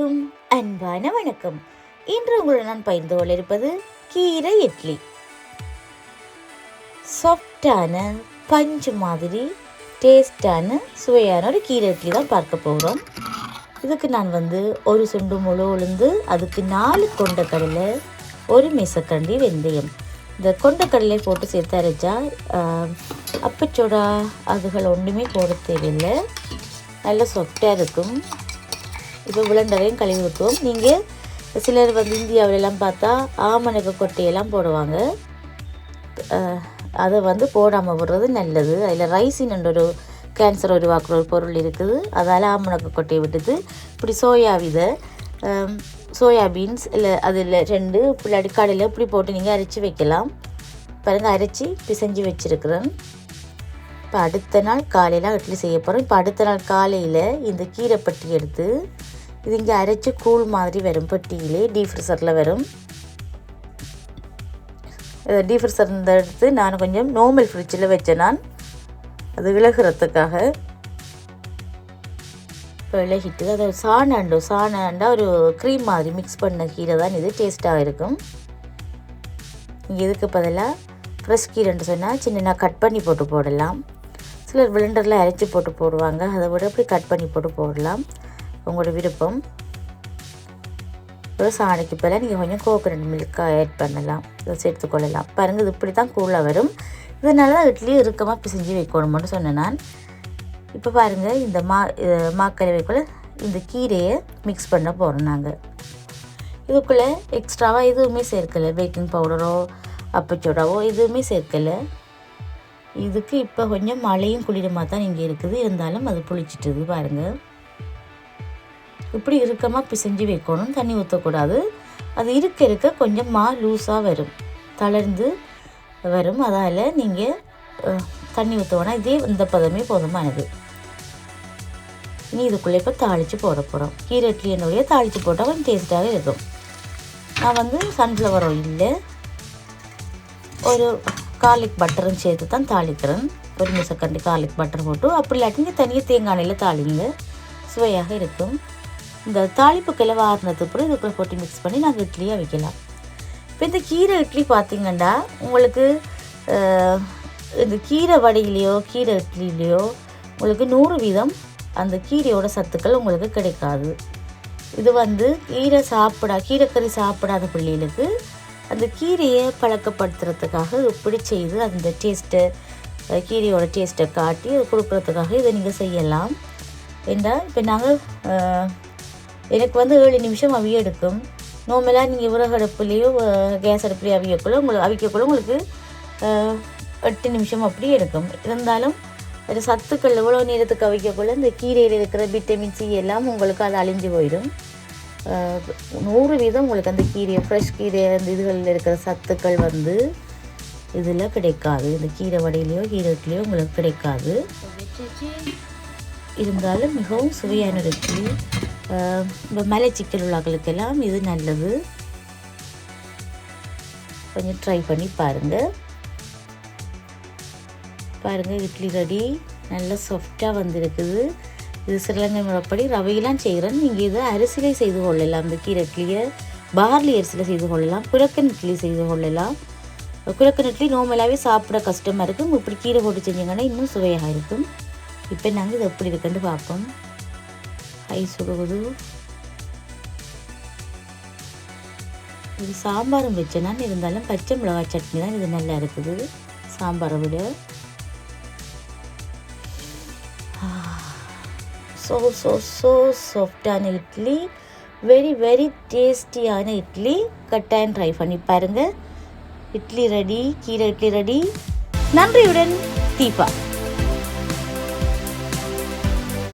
வணக்கம். இன்று உங்களுடன் நான் பகிர்ந்து கொள்ள இருப்பது கீரை இட்லி. சாஃப்டான பஞ்சு மாதிரி டேஸ்டான சுவையான ஒரு கீரை இட்லி தான் பார்க்க போகிறோம். இதுக்கு நான் வந்து ஒரு சுண்டு முழு உளுந்து அதுக்கு நாலு கொண்டக்கடலை ஒரு மிசக்கண்டி வெந்தயம். இந்த கொண்டக்கடலை போட்டு சேர்த்து அரைச்சா அப்பச்சோடா அதுகள் ஒன்றுமே போட தேவையில்லை. நல்ல சொட்டாக இருக்கும். இப்போ விளண்டரையும் கழுவி விட்டுவோம் நீங்கள் சிலர் வந்து இந்தியாவிலலாம் பார்த்தா ஆமணக்கு கொட்டையெல்லாம் போடுவாங்க. அதை வந்து போடாமல் விடுறது நல்லது. அதில் ரைசின் என்ற ஒரு கேன்சர் உருவாக்குற ஒரு பொருள் இருக்குது. அதால் ஆமணக்கு கொட்டையை விட்டுது இப்படி சோயா விதை சோயா பீன்ஸ் இல்லை அதில் ரெண்டு இப்படி அடிக்காடையில் இப்படி போட்டு நீங்கள் அரைச்சி வைக்கலாம். பாருங்க அரைச்சி பிசைஞ்சு வச்சுருக்குறேன். இப்போ அடுத்த நாள் காலையில் இட்லி செய்ய போகிறோம் இப்போ அடுத்த நாள் காலையில் இந்த கீரைப்பட்டி எடுத்து இது இங்கே அரைச்சி கூழ் மாதிரி வரும் பெட்டியிலே. டீஃப்ரிசரில் வரும். டீஃப்ரிசர் எடுத்து நான் கொஞ்சம் நார்மல் ஃப்ரிட்ஜில் வச்சேன் நான். அது விலகிறதுக்காக. இப்போ விலகிட்டு அது சாண சாணாண்டா ஒரு க்ரீம் மாதிரி மிக்ஸ் பண்ண கீரை தான் இது. டேஸ்ட்டாக இருக்கும். இங்கே இதுக்கு பதிலாக ஃப்ரெஷ் கீரைன்னு சொன்னால் சின்ன கட் பண்ணி போட்டு போடலாம். சிலர் விளண்டரில் அரைச்சி போட்டு போடுவாங்க. அதை விட அப்படி கட் பண்ணி போட்டு போடலாம். உங்களோட விருப்பம். ஒரு சாணிக்கு பதிலாக நீங்கள் கொஞ்சம் கோகனட் மில்க் ஆட் பண்ணலாம். இதை சேர்த்துக்கொள்ளலாம் பாருங்கள் இது இப்படி தான் கூலாக வரும். இதனால தான் இட்லி இறுக்கமாக பிசைஞ்சு வைக்கணும்னு சொன்னேன் நான். இப்போ பாருங்கள் இந்த மா அஹ் மாக்கரை வைக்கல இந்த கீரையை மிக்ஸ் பண்ண போகிறோம் நாங்கள் இதுக்குள்ளே எக்ஸ்ட்ராவாக எதுவுமே சேர்க்கலை. பேக்கிங் பவுடரோ அப்பச்சோடாவோ எதுவுமே சேர்க்கலை. இதுக்கு இப்போ கொஞ்சம் மழையும் குளிரமாக தான் இங்கே இருக்குது. இருந்தாலும் அது புளிச்சிட்டுது பாருங்கள் இப்படி இறுக்கமாக பிசைஞ்சு வைக்கணும். தண்ணி ஊற்றக்கூடாது அது இருக்க இருக்க கொஞ்சம் மா லூஸாக வரும். தளர்ந்து வரும். அதால் நீங்கள் தண்ணி ஊற்றவோனா இதே இந்த பதமே போதுமானது இனி இதுக்குள்ளே இப்போ தாளித்து போட போகிறோம் கீரை இட்லி என்னுடைய தாளித்து போட்டால் கொஞ்சம் டேஸ்ட்டாக இருக்கும். நான் வந்து சன்ஃப்ளவர் ஆயில் ஒரு கார்லிக் பட்டரும் சேர்த்து தான் தாளிக்கிறேன். ஒரு மிசக்கண்டு கார்லிக் பட்டர் போட்டு. அப்படி இல்லாட்டி நீங்கள் தனியாக தேங்காய் எண்ணெயில் தாளிங்க. சுவையாக இருக்கும். இந்த தாளிப்பு கிளவ ஆறுனதுக்கப்புறம் இதுக்குள்ளே போட்டு மிக்ஸ் பண்ணி நாங்கள் இட்லியாக வைக்கலாம். இப்போ இந்த கீரை இட்லி பார்த்தீங்கன்னா உங்களுக்கு இந்த கீரை வடையிலையோ கீரை இட்லியிலையோ உங்களுக்கு நூறு வீதம் அந்த கீரையோட சத்துக்கள் உங்களுக்கு கிடைக்காது. இது வந்து கீரை சாப்பிடா கீரைக்கறி சாப்பிடாத பிள்ளைகளுக்கு அந்த கீரையை பழக்கப்படுத்துறதுக்காக இப்படி செய்து அந்த டேஸ்ட்டை கீரையோட டேஸ்ட்டை காட்டி கொடுக்குறதுக்காக இதை நீங்கள் செய்யலாம். ஏண்டா இப்போ நாங்கள் எனக்கு வந்து ஏழு நிமிஷம் அவிய எடுக்கும். நார்மலாக நீங்கள் விறகு அடுப்புலேயோ கேஸ் அடுப்புலேயோ அவியக்குள்ள உங்களுக்கு அவிக்கக்குள்ள உங்களுக்கு எட்டு நிமிஷம் அப்படி எடுக்கும். இருந்தாலும் ஒரு சத்துக்கள் எவ்வளோ நேரத்துக்கு அவிக்கக்குள்ள இந்த கீரையில் இருக்கிற விட்டமின் சி எல்லாம் உங்களுக்கு அது அழிஞ்சு போயிடும். நூறு வீதம் உங்களுக்கு அந்த கீரை ஃப்ரெஷ் கீரை அந்த இதுகளில் இருக்கிற சத்துக்கள் வந்து இதில் கிடைக்காது. இந்த கீரை வடையிலையோ கீரை இட்லியோ உங்களுக்கு கிடைக்காது. இருந்தாலும் மிகவும் சுவையான ஒரு இப்போ அஹ், இந்த மலைச்சிக்கல் உள்ளவர்களுக்கெல்லாம் இது நல்லது. கொஞ்சம் ட்ரை பண்ணி பாருங்கள் பாருங்கள் இட்லி ரெடி. நல்லா சாஃப்டாக வந்திருக்குது. இது ஸ்ரீலங்கை முறைப்படி ரவையெல்லாம் செய்கிறேன் நீங்கள் இதை அரிசியிலே செய்து கொள்ளலாம். இந்த கீரை இட்லியை பார்லி அரிசியில் செய்து கொள்ளலாம். குழக்கன் இட்லி செய்து கொள்ளலாம். குழக்கன் இட்லி நோமலாகவே சாப்பிட கஷ்டமாக இருக்கும். இப்படி கீரை போட்டு செஞ்சீங்கன்னா இன்னும் சுவையாக இருக்கும். இப்போ நாங்கள் இது எப்படி இருக்குன்னு பார்ப்போம். ஐ சுடுவது இது சாம்பாரும் வச்சேனான் இருந்தாலும் பச்சை மிளகாய் சட்னி தான் இது நல்லா இருக்குது. சாம்பாரை விட. ஸோ ஸோ ஸோ சாஃப்டான இட்லி. வெரி வெரி டேஸ்டியான இட்லி. கட்டாயம் ட்ரை பண்ணி பாருங்கள் இட்லி ரெடி கீரை இட்லி ரெடி நன்றியுடன் தீபா.